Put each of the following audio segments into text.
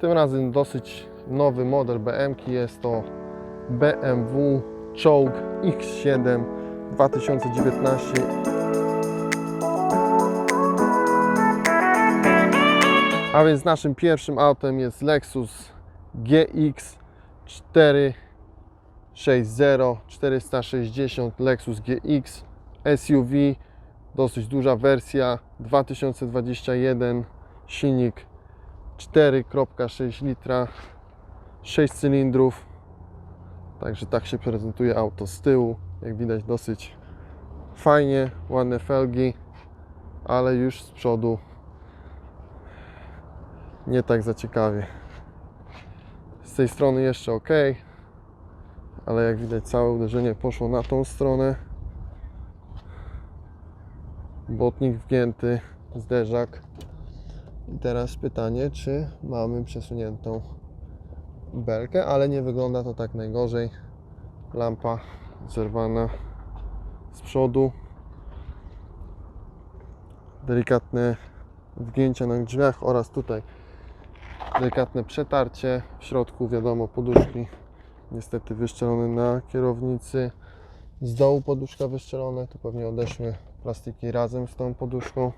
Tym razem dosyć nowy model BM-ki. Jest to BMW Czołg X7 2019. A więc naszym pierwszym autem jest Lexus GX 460 460 Lexus GX SUV dosyć duża wersja 2021 silnik 4.6 litra 6 cylindrów. Także tak się prezentuje auto z tyłu. Jak widać dosyć fajnie ładne felgi ale już z przodu nie tak za ciekawie z tej strony jeszcze ok ale jak widać całe uderzenie poszło na tą stronę. Botnik wgięty, zderzak. I teraz pytanie, czy mamy przesuniętą belkę, ale nie wygląda to tak najgorzej. Lampa zerwana z przodu. Delikatne wgięcia na drzwiach oraz tutaj delikatne przetarcie. W środku wiadomo poduszki niestety wyszczelone na kierownicy. Z dołu poduszka wyszczelone, tu pewnie odeszły plastiki razem z tą poduszką.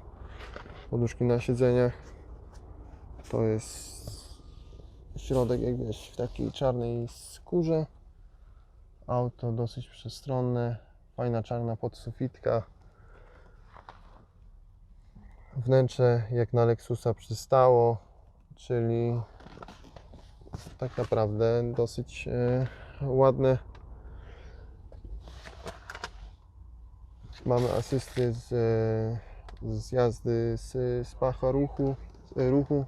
Poduszki na siedzeniach. To jest środek jak wiesz w takiej czarnej skórze. Auto dosyć przestronne, fajna czarna podsufitka. Wnętrze jak na Lexusa przystało, czyli tak naprawdę dosyć e, ładne Mamy asysty z, e, z jazdy z, z pacha ruchu, z ruchu.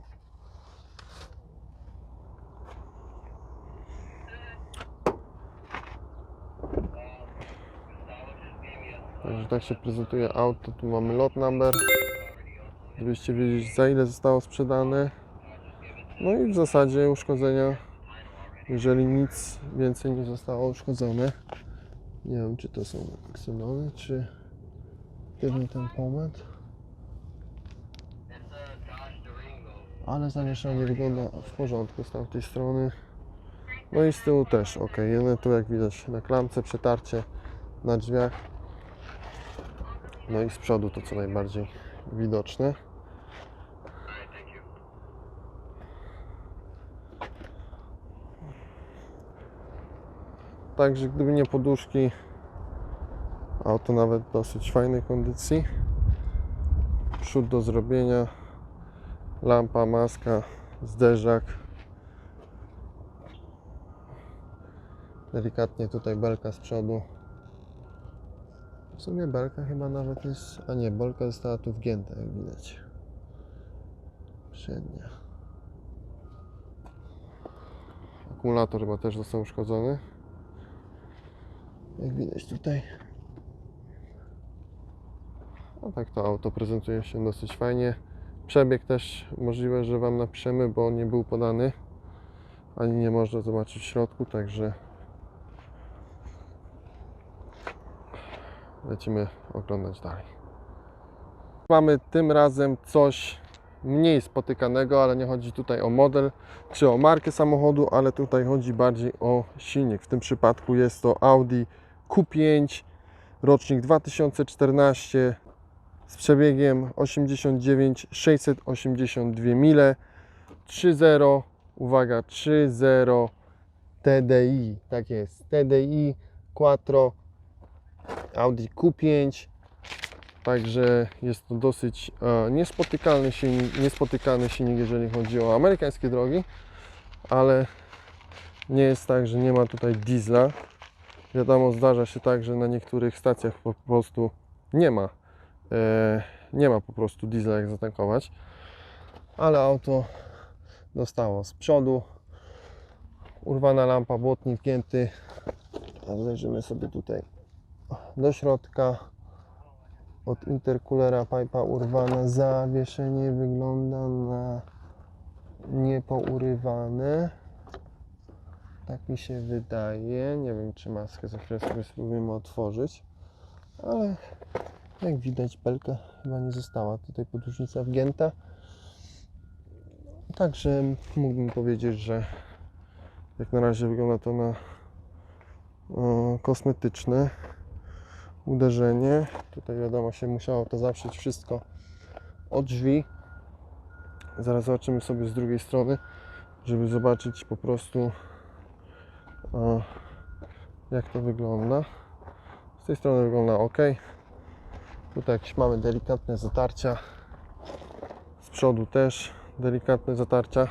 Także tak się prezentuje auto. Tu mamy lot number. Żebyście wiedzieć za ile zostało sprzedane. No i w zasadzie uszkodzenia, jeżeli nic więcej nie zostało uszkodzone. Nie wiem, czy to są ksenony, czy tylny tempomat. Ale zamieszanie wygląda w porządku z tamtej strony. No i z tyłu też ok. Jedne tu jak widać na klamce przetarcie na drzwiach. No i z przodu to co najbardziej widoczne. Także gdyby nie poduszki, auto nawet w dosyć fajnej kondycji. Przód do zrobienia, lampa, maska, zderzak. Delikatnie tutaj belka z przodu. W sumie belka chyba nawet jest, a nie, belka została tu wgięta, jak widać. Przednia. Akumulator chyba też został uszkodzony. Jak widać tutaj. No tak to auto prezentuje się dosyć fajnie. Przebieg też możliwe, że Wam napiszemy, bo nie był podany. Ani nie można zobaczyć w środku, także lecimy oglądać dalej. Mamy tym razem coś mniej spotykanego, ale nie chodzi tutaj o model czy o markę samochodu, ale tutaj chodzi bardziej o silnik. W tym przypadku jest to Audi Q5, rocznik 2014 z przebiegiem 89 682 mile 3.0, uwaga, 3.0 TDI, tak jest, TDI Quattro Audi Q5 Także jest to dosyć e, niespotykany silnik, niespotykany silnik, jeżeli chodzi o amerykańskie drogi, ale nie jest tak, że nie ma tutaj diesla. Wiadomo, zdarza się tak, że na niektórych stacjach po prostu nie ma, e, nie ma po prostu diesla jak zatankować, ale auto dostało z przodu, urwana lampa, błotnik wgięty, A zajrzymy sobie tutaj do środka od intercoolera pipa urwana. Zawieszenie wygląda na niepourywane. Tak mi się wydaje. Nie wiem, czy maskę za chwilę sobie spróbujemy otworzyć. Ale jak widać, belka chyba nie została. Tutaj podróżnica wgięta. Także mógłbym powiedzieć, że jak na razie wygląda to na o, kosmetyczne uderzenie. Tutaj wiadomo się musiało to zawrzeć wszystko od drzwi. Zaraz zobaczymy sobie z drugiej strony, żeby zobaczyć po prostu jak to wygląda. Z tej strony wygląda ok. Tutaj jakieś mamy delikatne zatarcia. Z przodu też delikatne zatarcia.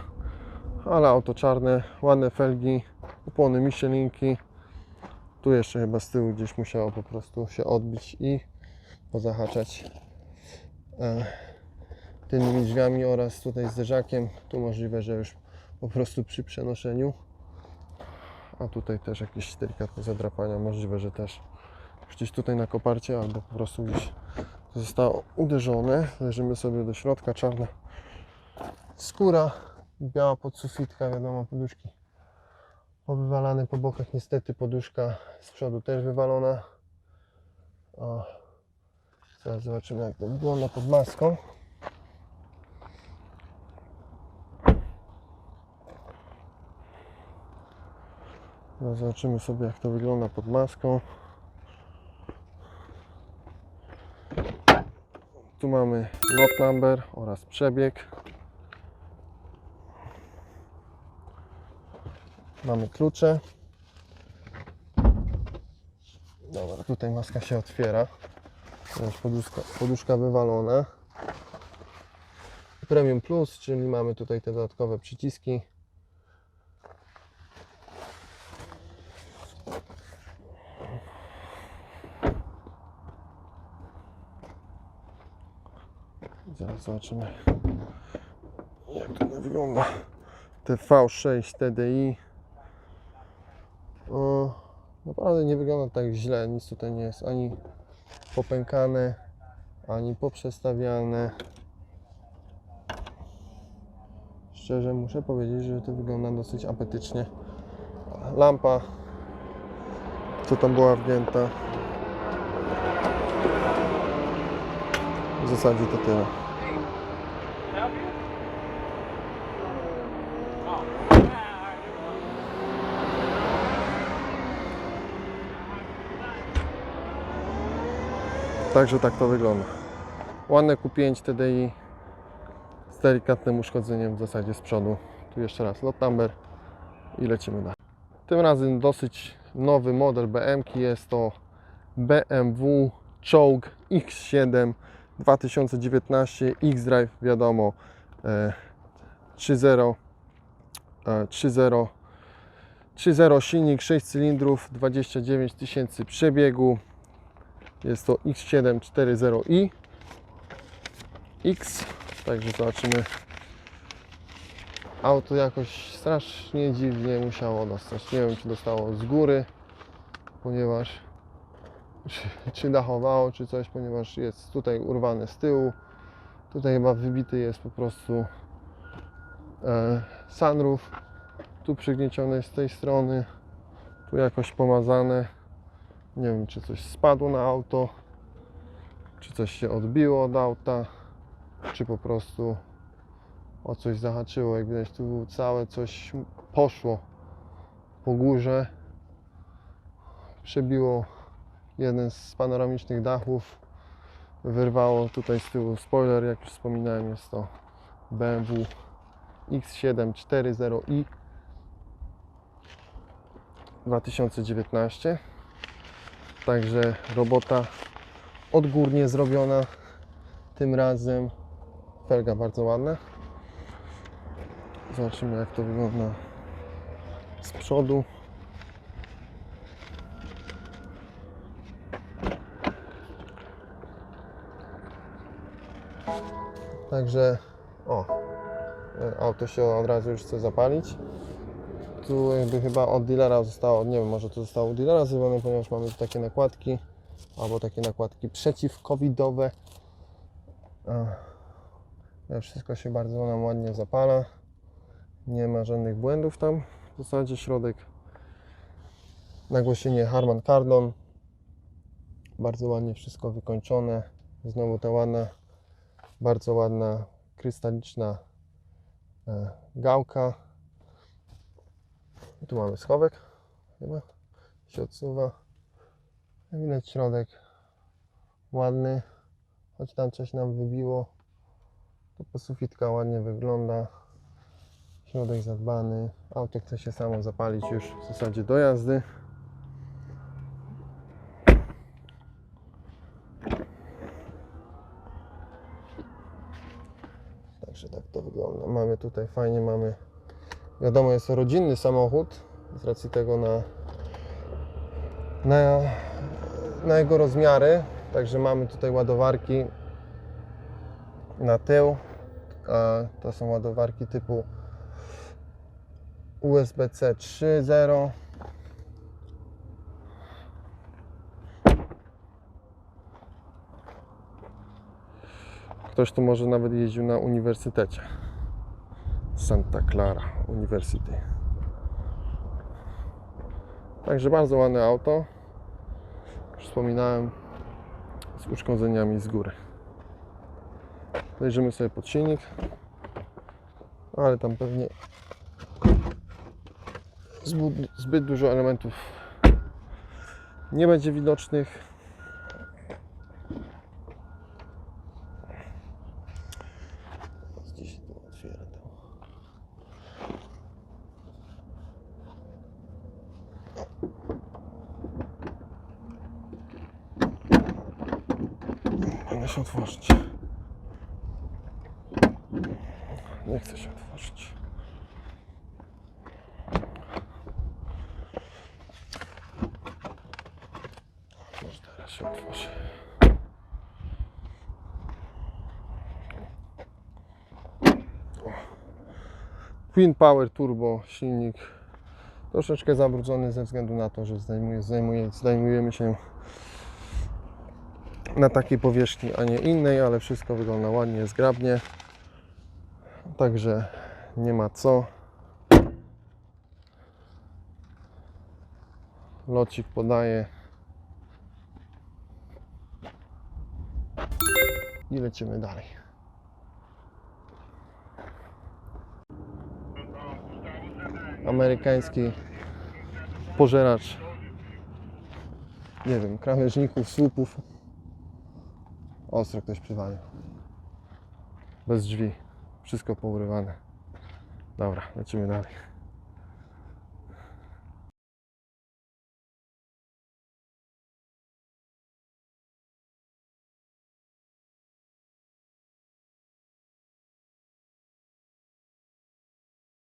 Ale auto czarne, ładne felgi, opony Michelinki. Tu jeszcze chyba z tyłu gdzieś musiało po prostu się odbić i pozahaczać e, tylnymi drzwiami oraz tutaj zderzakiem. Tu możliwe, że już po prostu przy przenoszeniu. A tutaj też jakieś delikatne zadrapania. Możliwe, że też gdzieś tutaj na koparcie albo po prostu gdzieś zostało uderzone. Leżymy sobie do środka, czarna skóra, biała podsufitka, wiadomo, poduszki powywalane po bokach. Niestety poduszka z przodu też wywalona. O, zaraz zobaczymy jak to wygląda pod maską. Zaraz zobaczymy sobie jak to wygląda pod maską. Tu mamy lot number oraz przebieg. Mamy klucze. Dobra, tutaj maska się otwiera. Teraz poduszka, poduszka wywalona. Premium Plus, czyli mamy tutaj te dodatkowe przyciski. Zaraz zobaczymy jak to wygląda. TV6 TDI. Naprawdę nie wygląda tak źle. Nic tutaj nie jest ani popękane, ani poprzestawiane. Szczerze muszę powiedzieć, że to wygląda dosyć apetycznie. Lampa, co tam była wgięta. W zasadzie to tyle. Także tak to wygląda. Ładne Q5 TDI z delikatnym uszkodzeniem w zasadzie z przodu. Tu jeszcze raz lot number i lecimy dalej. Tym razem dosyć nowy model BMK jest to BMW Choke X7 2019 X-Drive wiadomo e, 3.0 e, 3.0 3.0 silnik 6 cylindrów 29 tysięcy przebiegu jest to X740i X. Także zobaczymy. Auto jakoś strasznie dziwnie musiało dostać. Nie wiem czy dostało z góry ponieważ czy, czy dachowało czy coś ponieważ jest tutaj urwane z tyłu. Tutaj chyba wybity jest po prostu e, sunroof. Tu przygniecione z tej strony. Tu jakoś pomazane nie wiem, czy coś spadło na auto, czy coś się odbiło od auta, czy po prostu o coś zahaczyło. Jak widać, tu całe coś poszło po górze. Przebiło jeden z panoramicznych dachów. Wyrwało tutaj z tyłu spoiler, jak już wspominałem, jest to BMW X7 40i 2019. Także robota odgórnie zrobiona tym razem. Felga bardzo ładna. Zobaczymy jak to wygląda z przodu. Także o, auto się od razu już chce zapalić tu jakby chyba od dealera zostało, nie wiem, może to zostało od dealera zrobione, ponieważ mamy tu takie nakładki, albo takie nakładki przeciwcovidowe. Wszystko się bardzo nam ładnie zapala. Nie ma żadnych błędów tam. W zasadzie środek nagłośnienie Harman Kardon. Bardzo ładnie wszystko wykończone. Znowu ta ładna, bardzo ładna krystaliczna e, Tu mamy schowek, chyba się odsuwa. Widać środek ładny, choć tam coś nam wybiło. To sufitka ładnie wygląda. Środek zadbany. Auto chce się samo zapalić już w zasadzie do jazdy. Także tak to wygląda. Mamy tutaj fajnie, mamy wiadomo jest to rodzinny samochód z racji tego na, na, na jego rozmiary. Także mamy tutaj ładowarki na tył. A to są ładowarki typu USB-C 3.0. Ktoś tu może nawet jeździł na uniwersytecie. Santa Clara University. Także bardzo ładne auto. Już wspominałem z uszkodzeniami z góry. Zajrzymy sobie pod silnik. Ale tam pewnie zbyt, dużo elementów nie będzie widocznych. Gdzieś tu otwiera to. Powinno się otworzyć. Nie chce się otworzyć. Może teraz się otworzy. Twin Power Turbo silnik troszeczkę zabrudzony ze względu na to, że zdejmuje, zdejmuje, zdejmujemy się na takiej powierzchni, a nie innej, ale wszystko wygląda ładnie, zgrabnie. Także nie ma co. Locik podaje. I lecimy dalej. Amerykański pożeracz, nie wiem, krawężników, słupów. Ostro ktoś przywalił. Bez drzwi. Wszystko pourywane. Dobra, lecimy dalej.